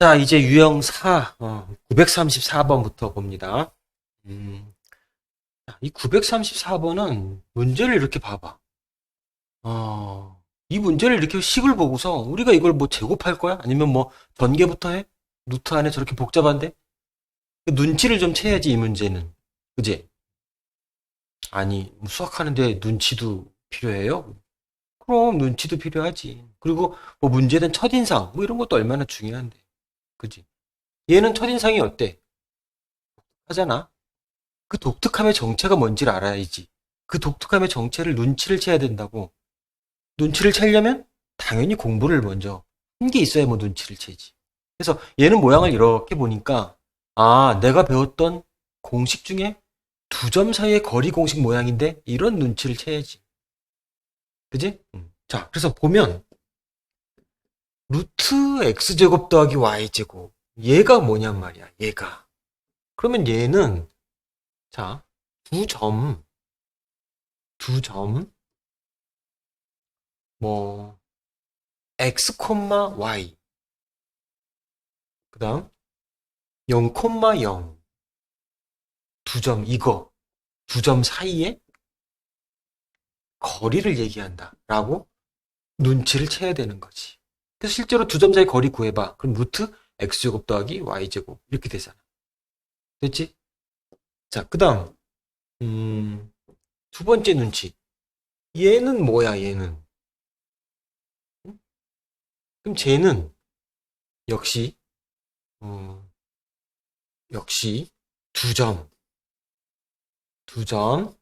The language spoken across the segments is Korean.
자, 이제 유형 4, 어, 934번부터 봅니다. 음, 자, 이 934번은 문제를 이렇게 봐봐. 어, 이 문제를 이렇게 식을 보고서 우리가 이걸 뭐 제곱할 거야? 아니면 뭐 전개부터 해? 루트 안에 저렇게 복잡한데? 그 눈치를 좀 채야지, 이 문제는. 그지? 아니, 뭐 수학하는데 눈치도 필요해요? 그럼 눈치도 필요하지. 그리고 뭐 대한 첫인상, 뭐 이런 것도 얼마나 중요한데. 그지? 얘는 첫인상이 어때? 하잖아. 그 독특함의 정체가 뭔지를 알아야지. 그 독특함의 정체를 눈치를 채야 된다고. 눈치를 채려면 당연히 공부를 먼저 한 게 있어야 뭐 눈치를 채지. 그래서 얘는 모양을 이렇게 보니까 아, 내가 배웠던 공식 중에 두 점 사이의 거리 공식 모양인데 이런 눈치를 채야지. 그지? 음. 자, 그래서 보면 루트 x제곱 더하기 y제곱. 얘가 뭐냔 말이야 얘가. 그러면 얘는 자 두 점. 두 점. 뭐 x, y. 그 다음 0, 0 두 점 이거. 두 점 사이에 거리를 얘기한다 라고 눈치를 채야 되는 거지 그래서 실제로 두 점 사이 거리 구해봐. 그럼 루트 x제곱 더하기 y제곱 이렇게 되잖아. 됐지? 자, 그 다음 음, 두 번째 눈치. 얘는 뭐야, 얘는? 응? 그럼 쟤는 역시 어, 역시 두 점, 두 점,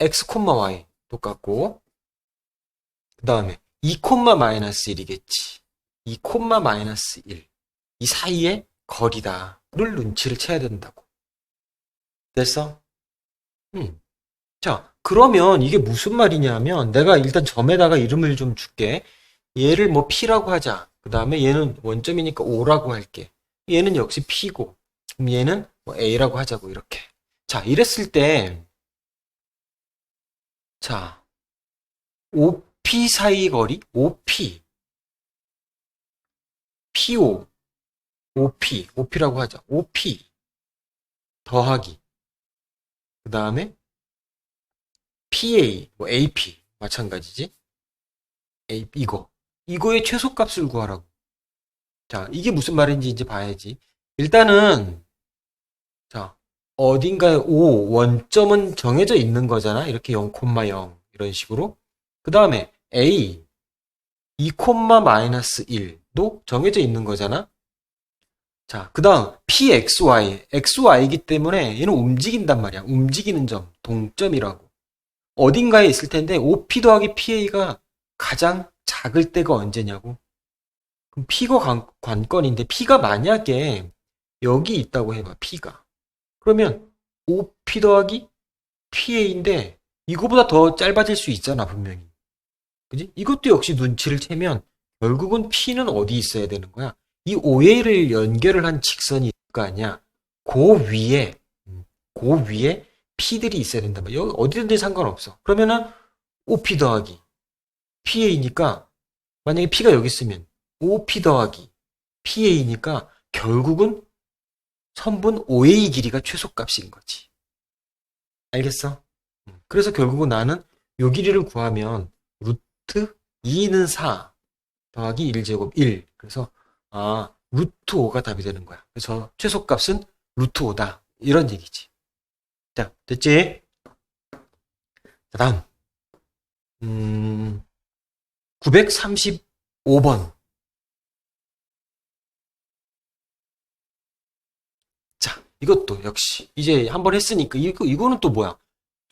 x, y 똑같고 그 다음에 2 콤마 마이너스 1이겠지. 2 콤마 마이너스 1. 이 사이의 거리다를 눈치를 채야 된다고. 됐어? 음. 자, 그러면 이게 무슨 말이냐면 내가 일단 점에다가 이름을 좀 줄게. 얘를 뭐 P라고 하자. 그 다음에 얘는 원점이니까 O라고 할게. 얘는 역시 P고. 그럼 얘는 뭐 A라고 하자고 이렇게. 자, 이랬을 때 자, P 사이 거리 OP PO OP OP라고 하자. OP 더하기. 그 다음에 PA 뭐 AP 마찬가지지. A 이거. 이거의 최소값을 구하라고. 자 이게 무슨 말인지 이제 봐야지. 일단은 자 어딘가에 O 원점은 정해져 있는 거잖아. 이렇게 0,0 이런 식으로. 그 다음에 A 2, 마이너스 1도 정해져 있는 거잖아. 자, 그 다음 PXY, XY이기 때문에 얘는 움직인단 말이야. 움직이는 점, 동점이라고. 어딘가에 있을 텐데 OP 더하기 PA가 가장 작을 때가 언제냐고. 그럼 P가 관, 관건인데 P가 만약에 여기 있다고 해봐, P가. 그러면 OP 더하기 PA인데 이거보다 더 짧아질 수 있잖아, 분명히. 그지? 이것도 역시 눈치를 채면 결국은 P는 어디 있어야 되는 거야? 이 OA를 연결을 한 직선이 있을 거 아니야? 그 위에, 음, 그 위에 P들이 있어야 된단 말이야. 여기 어디든지 상관없어. 그러면은 OP 더하기 PA니까 만약에 P가 여기 있으면 OP 더하기 PA니까 결국은 선분 OA 길이가 최소값인 거지. 알겠어? 음, 그래서 결국은 나는 요 길이를 구하면 루트 2는 4 더하기 1제곱 1. 그래서 아 루트 5가 답이 되는 거야. 그래서 최소값은 루트 5다. 이런 얘기지. 자, 됐지? 자, 다음. 음, 935번. 자, 이것도 역시 이제 한 번 했으니까 이거 이거는 또 뭐야?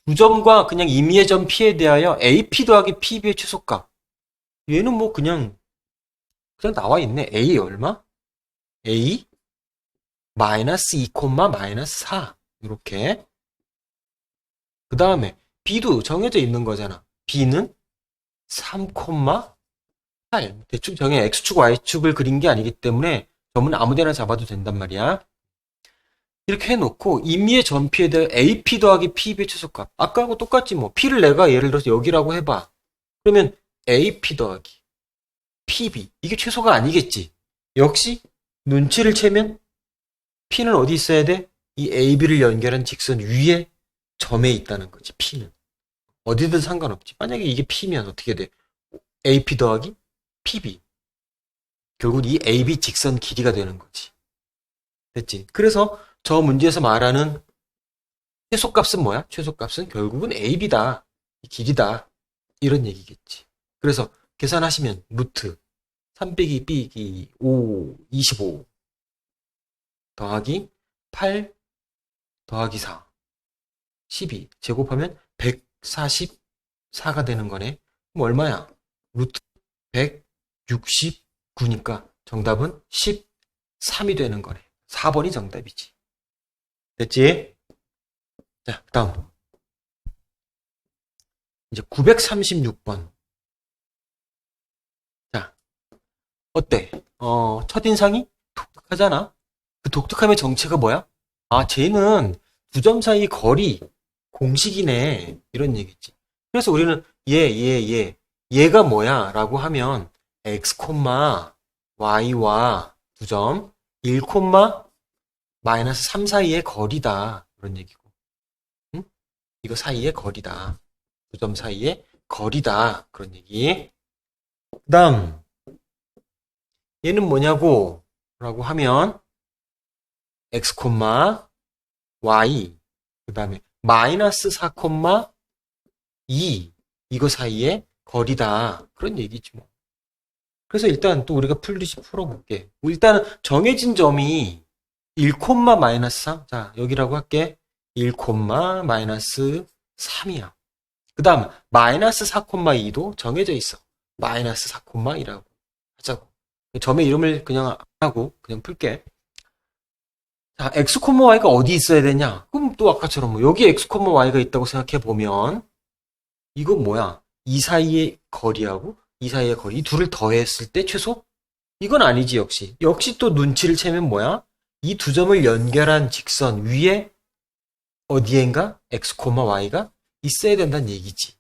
두 점과 그냥 임의의 점 P에 대하여 AP 더하기 PB의 최소값. 얘는 뭐 그냥 그냥 나와 있네. A 얼마? A 마이너스 2 콤마 마이너스 4 이렇게. 그 다음에 B도 정해져 있는 거잖아. B는 3 콤마 8. 대충 정해 X축, Y축을 그린 게 아니기 때문에 점은 아무데나 잡아도 된단 말이야. 이렇게 해놓고 임의의 전피에 대해 AP 더하기 PB의 최소값. 아까하고 똑같지 뭐. P를 내가 예를 들어서 여기라고 해봐. 그러면 AP 더하기 PB. 이게 최소가 아니겠지. 역시 눈치를 채면 P는 어디 있어야 돼? 이 AB를 연결한 직선 위에 점에 있다는 거지. P는. 어디든 상관없지. 만약에 이게 P면 어떻게 돼? AP 더하기 PB. 결국 이 AB 직선 길이가 되는 거지. 됐지? 그래서 저 문제에서 말하는 최소값은 뭐야? 최소값은 결국은 AB다. 길이다. 이런 얘기겠지. 그래서 계산하시면 루트 3 빼기 빼기 5, 25 더하기 8 더하기 4 12 제곱하면 144가 되는 거네. 그럼 얼마야? 루트 169니까 정답은 13이 되는 거네. 4번이 정답이지. 됐지? 자, 다음. 이제 936번. 자, 어때? 어, 첫인상이 독특하잖아? 그 독특함의 정체가 뭐야? 아, 쟤는 두 점 사이 거리, 공식이네. 이런 얘기지. 그래서 우리는 얘, 얘, 얘. 얘가 뭐야? 라고 하면 x, y와 두 점, 1, 마이너스 3 사이의 거리다. 그런 얘기고. 응? 이거 사이의 거리다. 두 점 사이의 거리다. 그런 얘기. 그 다음, 얘는 뭐냐고? 라고 하면, x, y, 그 다음에 마이너스 4, 2 이거 사이의 거리다. 그런 얘기지 뭐. 그래서 일단 또 우리가 풀듯이 풀어볼게. 일단은 정해진 점이 1, 마이너스 3. 자, 여기라고 할게. 1, 마이너스 3이야. 그 다음, 마이너스 4, 2도 정해져 있어. 마이너스 4, 2라고 하자고. 점의 이름을 그냥 안 하고 그냥 풀게. 자, x, y가 어디 있어야 되냐? 그럼 또 아까처럼 뭐 여기 x, y가 있다고 생각해 보면 이건 뭐야? 이 사이의 거리하고 이 사이의 거리 이 둘을 더했을 때 최소? 이건 아니지 역시. 역시 또 눈치를 채면 뭐야? 이 두 점을 연결한 직선 위에 어디엔가 x, y가 있어야 된다는 얘기지.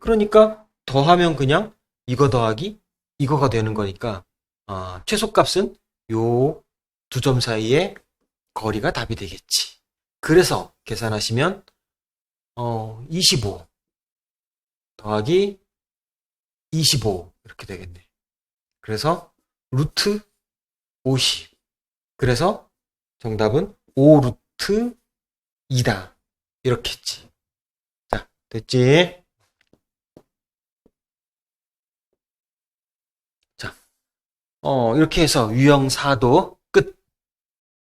그러니까 더하면 그냥 이거 더하기 이거가 되는 거니까 아, 최소값은 요 두 점 사이의 거리가 답이 되겠지. 그래서 계산하시면 어, 25 더하기 25 이렇게 되겠네. 그래서 루트 50. 그래서 정답은 5 루트 2다. 이렇게 했지. 자, 됐지? 자, 어, 이렇게 해서 유형 4도